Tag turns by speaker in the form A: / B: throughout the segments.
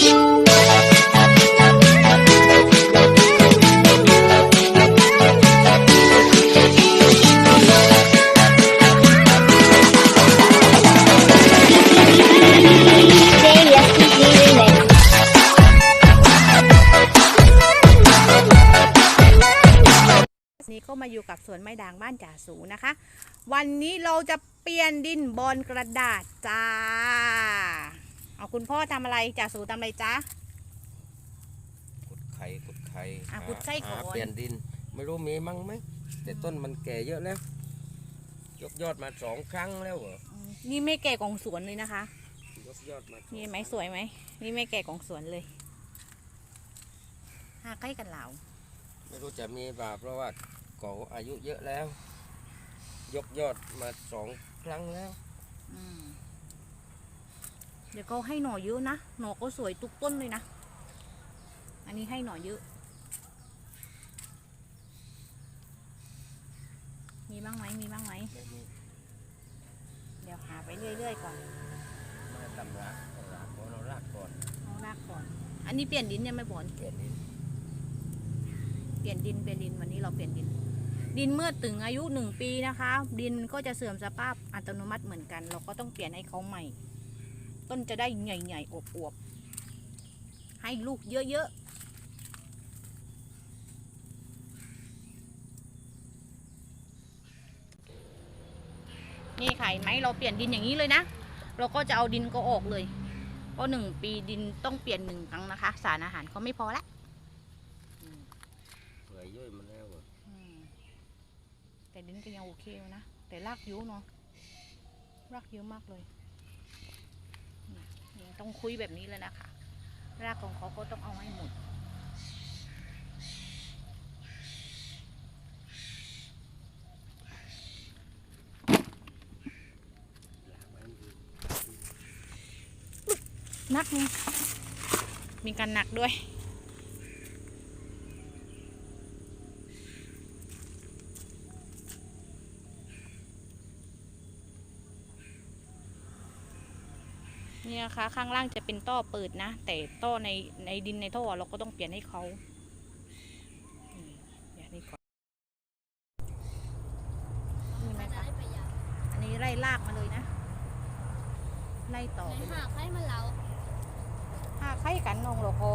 A: นี้ก็มาอยู่กับสวนไม้ด่างบ้านจ่าสูนะคะ วันนี้เราจะเปลี่ยนดินบนกระดาษจ้า เอาคุณพ่อทำอะไรจ่าสูทำอะไรจ้า
B: ขุดไข่ขุดไข่
A: อะ
B: หา
A: ขุดไข่ก่อน
B: หาเปลี่ยนดิน ไม่รู้มีมั้งไหมแต่ต้นมันแก่เยอะแล้ว ยกยอดมาสองครั้งแล้วเหรอ
A: อืมนี่ไม่แก่ของสวนเลยนะคะ
B: ยกยอดมาสอง
A: นี่ไหมสวยไหม นี่ไม่แก่ของสวนเลยหาใกล้กันเหล่า
B: ไม่รู้จะมีเปล่าเพราะว่าเขาอายุเยอะแล้ว ยกยอดมาสองครั้งแล้ว
A: อืม เดี๋ยวก็ให้หน่อเยอะนะ หน่อก็สวยทุกต้นเลยนะ อันนี้ให้หน่อเยอะ มีบ้างไหมมีบ้างไหม
B: ไม่มี
A: เดี๋ยวหาไปเรื่อยๆก่อน
B: มาตำรากตำรากก่อนเรารากก่อน
A: เอารากก่อน อันนี้เปลี่ยนดินยังไม่บอน
B: เปลี่ยนดิน
A: เปลี่ยนดินเปลี่ยนดินวันนี้เราเปลี่ยนดิน ดินเมื่อถึงอายุหนึ่งปีนะคะ ดินก็จะเสื่อมสภาพอัตโนมัติเหมือนกัน เราก็ต้องเปลี่ยนให้เขาใหม่ ต้นจะได้ใหญ่ๆอวบๆ ให้ลูกเยอะๆนี่ค่ะเห็นไหมเราเปลี่ยนดินอย่างนี้เลยนะ เราก็จะเอาดินก็ออกเลย เพราะหนึ่งปีดินต้องเปลี่ยนหนึ่งครั้งนะคะ สารอาหารเขาไม่พอละ
B: เปื่อยย่อยมาแล้วเหรอ
A: อืมแต่ดินก็ยังโอเคอยู่นะ แต่รากเยอะเนาะรากเยอะมากเลยนี่ยัง ต้องคุยแบบนี้เลยนะคะ รากของเขาก็ต้องเอาให้หมด
B: ห
A: นักมีมีการหนักด้วย นี่ยนะคะข้างล่างจะเป็นท่อเปิดนะ แต่ท่อในในดินในท่อเราก็ต้องเปลี่ยนให้เขานี่เดี๋ยวนี้ก่อนนี่ไหมคะอันนี้ไล่ลากมาเลยนะ ไล่ต่อ
C: ไหน
A: ไปเลย
C: หาใครมาเล่า
A: หาไข่กันนองเราก็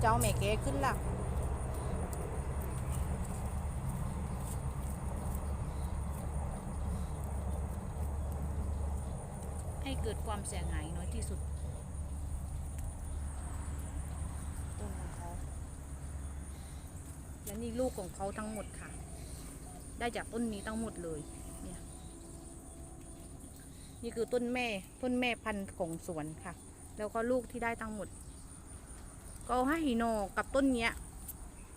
A: เจ้าแม่แกขึ้นละ เกิดความเสียหายน้อยที่สุด ต้นของเขา และนี่ลูกของเขาทั้งหมดค่ะ ได้จากต้นนี้ทั้งหมดเลย เนี่ย นี่คือต้นแม่ ต้นแม่พันธุ์ของสวนค่ะ แล้วก็ลูกที่ได้ทั้งหมด ก็ให้โนกับต้นเนี้ย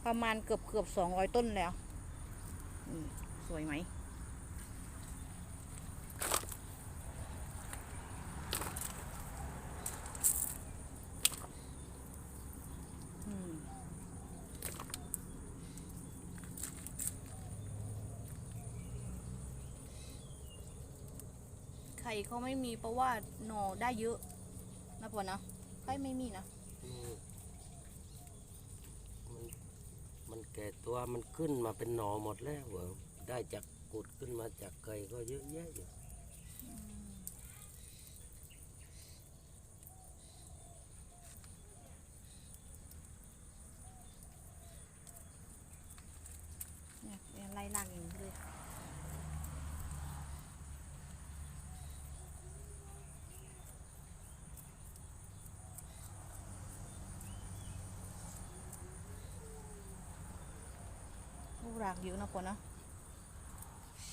A: ประมาณเกือบเกือบสองร้อยต้นแล้ว สวยไหมอืมไข่เขาไม่มีเพราะว่าหนอได้เยอะนะพอนะไข่ไม่มีนะ
B: มันมันแก่ตัวมันขึ้นมาเป็นหนอหมดแล้วเหรอได้จากกุดขึ้นมาจากไก่ก็เยอะแยะอยู่
A: เนี่ยไล่ลากอย่างนี้เลยลูก รากเยอะนะคนเนาะ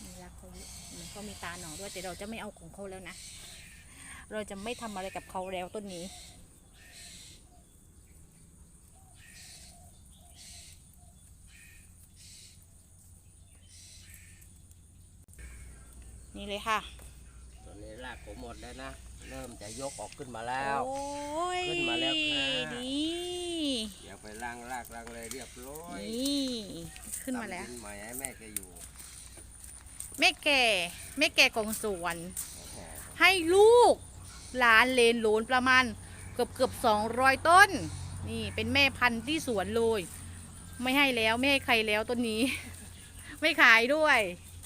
A: มีรากเขาเยอะมันก็มีตาหนอด้วยแต่เราจะไม่เอาของเขาแล้วนะ เราจะไม่ทำอะไรกับเขาแล้วต้นนี้นี่เลยค่ะ
B: ตอนนี้รากผมหมดแล้วนะ เริ่มจะยกออกขึ้นมาแล้ว
A: โอ้ย
B: ขึ้นมาแล้วค่ะ
A: นี่
B: เดี๋ยวไปล้างรากล้างเลยเรียบร้อย
A: นี่ขึ้นมาแล้ว
B: ตำดินใหม่ให้แม่แกอยู่
A: แม่แก่แม่แก่กองสวน ให้ลูกหลานเลนโหลนประมาณเกือบเกือบสองร้อยต้น นี่เป็นแม่พันธุ์ที่สวนเลย ไม่ให้แล้วไม่ให้ใครแล้วต้นนี้ ไม่ขายด้วย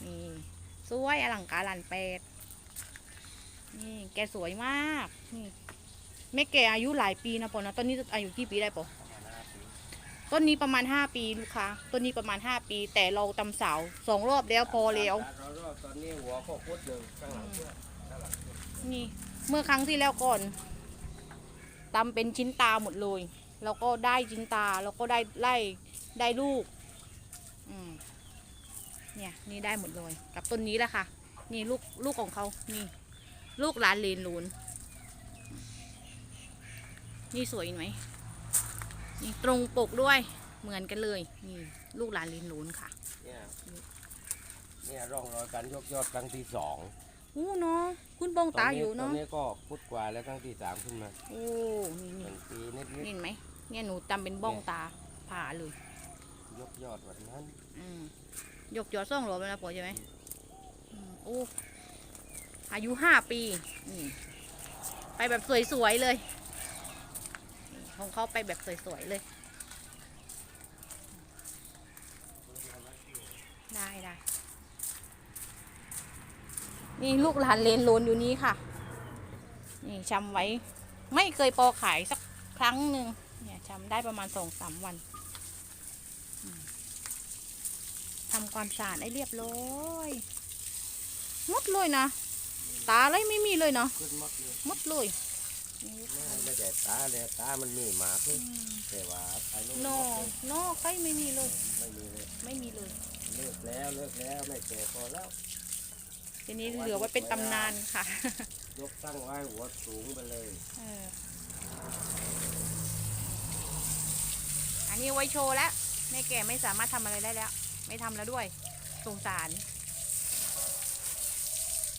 A: นี่สวยอลังการลันแปดนี่แกสวยมากนี่แม่แกอายุหลายปีนะปอนะต้นนี้อายุกี่ปีได้ปอ ต้นนี้ประมาณห้าปีลูกค้าต้นนี้ประมาณห้าปี แต่เราตำเสาสองรอบแล้วพอแล้ว
B: รอบๆตอนนี้หัวก็พุดหนึ่งข้างหลังเพื่อนข้างหลังเพื่อน
A: นี่เมื่อครั้งที่แล้วก่อนตำเป็นชิ้นตาหมดเลยแล้วก็ได้ชิ้นตาแล้วก็ได้ไล่ได้ลูกอืมเนี่ยนี่ได้หมดเลยกับต้นนี้แหละค่ะ นี่ลูกลูกของเขานี่ ลูกหลานเลนลูนนี่สวยเห็นไหม นี่ตรงปกด้วยเหมือนกันเลยนี่ลูกหลานเลนลูนค่ะ
B: เนี่ยเนี่ยร่องรอยการยกยอดครั้งที่สอง
A: อู้เนาะคุณบองตาอยู่
B: ตอ
A: เนาะ
B: นนี้ก็พุดกว่าแล้วครั้งที่สามขึ้นมา
A: โอ้นี่
B: เป็
A: นี่
B: นปีนิด
A: นี่เห็นไหมเนี่ยหนูตำเป็นบ้องตาผ่าเลย
B: ๆยกยอดวันนั้น
A: อืมยกยอดซ่องหลวแล้วนะปอใช่ไหมอืมโอ้อายุห้าปีอืมไปแบบสวยๆเลยนี่ ของเขาไปแบบสวยๆเลย ได้ได้นี่ลูกหลานเลนโลนอยู่นี้ค่ะ นี่ชำไว้ ไม่เคยปอขายสักครั้งหนึ่งเนี่ยชำได้ประมาณสองสามวันทำความสะอาดให้เรียบร้อยหมดเลยนะ ตาเลยไม่มีเลยเนาะ
B: ขึ้นมัดเลย
A: หมดเลยนี่
B: ไม่แต่ตาเลยตามันมีหมากเลย
A: อืม
B: แต่ว่าไอ้นู้น
A: นอ
B: หมดเลย
A: นอใครไม่มีเลย
B: ไม่มีเลย
A: ไม่มีเลย
B: เลิกแล้วเลิกแล้วไม่แก่พอแล้ว
A: ทีนี้เหลือไว้เป็นตำนานค่ะ
B: ยกตั้งไว้หัวสูงไปเลย
A: เออ อันนี้ไว้โชว์แล้วแม่แก่ไม่สามารถทำอะไรได้แล้ว ไม่ทำแล้วด้วยสงสาร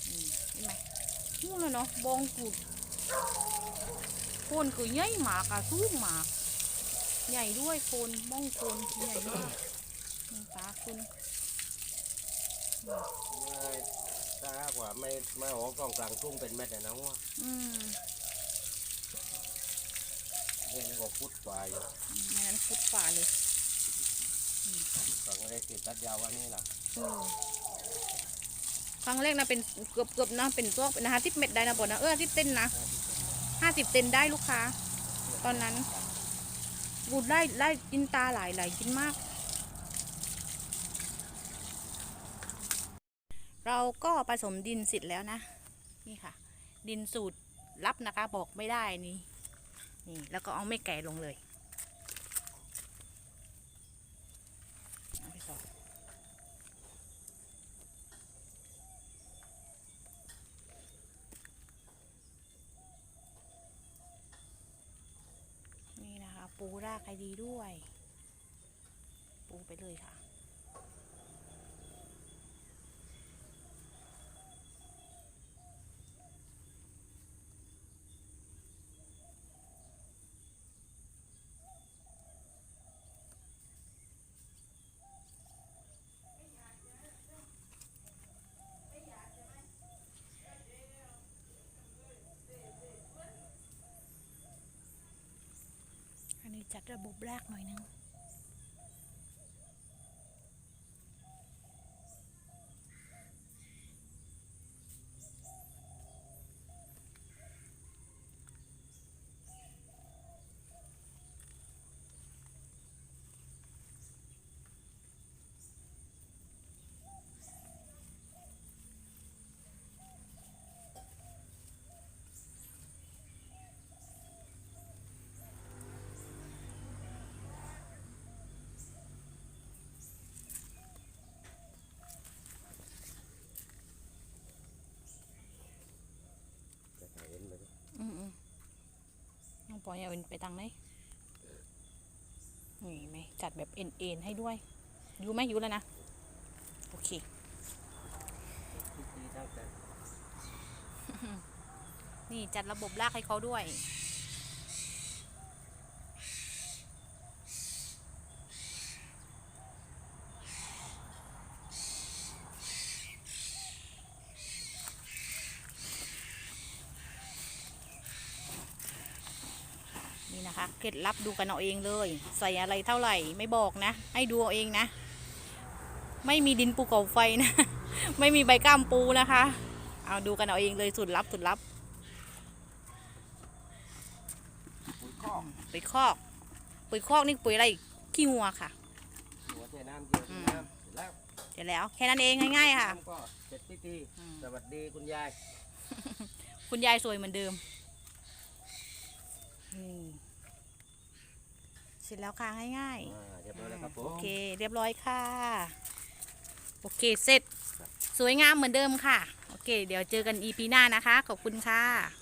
A: อืมเห็นไหมนู่นเลยเนาะบองกุดโคนคือใหญ่หมากอะสูงหมากใหญ่ด้วยคนบ้องคนใหญ่มากนี่ตาคุณ
B: ไม่ถ้ากว่าไม่ไม่หอกองกลางทุ่งเป็นเม็ดอะนะว่า
A: อืม
B: เนี่ยก็พุดกว่าอยู่
A: ในนั้นฟุดฝ่าเลย
B: ฝั่งอะไรติดตัดยาวอันนี้ล่ะ
A: อืม รั้งแรกนะเป็นเกือบเกือบนะเป็นตัวนห้าสิบเม็ดได้นะปอนะเออสิบเต้นนะห้าสิบเต้นได้ลูกค้า ตอนนั้นบูดไล่ไล่กินตาหลายหลายกินมาก เราก็ผสมดินเสร็จแล้วนะ นี่ค่ะ ดินสูตรลับนะคะบอกไม่ได้นี่นี่แล้วก็เอาไม่แก่ลงเลยเอาไปต่อนี่นะคะ ปูรากให้ดีด้วย ปูไปเลยค่ะ จัดระบบแรกหน่อยนึง
B: จะถ่ายเห็นไหม
A: อืมอืมน้ องปอยเอาไปตังไหนนี่ไหมจัดแบบเอ็นเอ็นๆให้ด้วยอยู่ไหมอยู่แล้วนะ โอเค
B: ทุกทีตั้งแต่
A: นี่จัดระบบลากให้เขาด้วย นะคะเค ล็ดลับดูกันเอาเองเลย ใส่อะไรเท่าไหร่ไม่บอกนะ ให้ดูเอาเองนะ ไม่มีดินปูเก่าไฟนะ ไม่มีใบกล้ามปูนะคะ เอาดูกันเอาเองเลยสุดลับสุดลับ
B: ปุ๋ยคอก
A: ปุ๋ยคอกปุ๋ยคอกนี่ปุ๋ยอะไรขี้งัวค่ะ
B: หัวใจน้ำเกี่ยว
A: อืม
B: น้ำเสร็จแล้ว
A: เสร็จแล้วแค่นั้นเองง่ายๆค่ะ
B: น้ำก็เสร็จพิธี
A: อืม
B: สวัสดีคุณยาย
A: คุณยายสวยเหมือนเดิม นี่เสร็จแล้วค่ะง่ายๆ
B: อ่าเรียบร้อยแล้วครับผม
A: โอเค เรียบร้อยค่ะ โอเคเสร็จ สวยงามเหมือนเดิมค่ะ โอเค เดี๋ยวเจอกันอีพีหน้านะคะ ขอบคุณค่ะ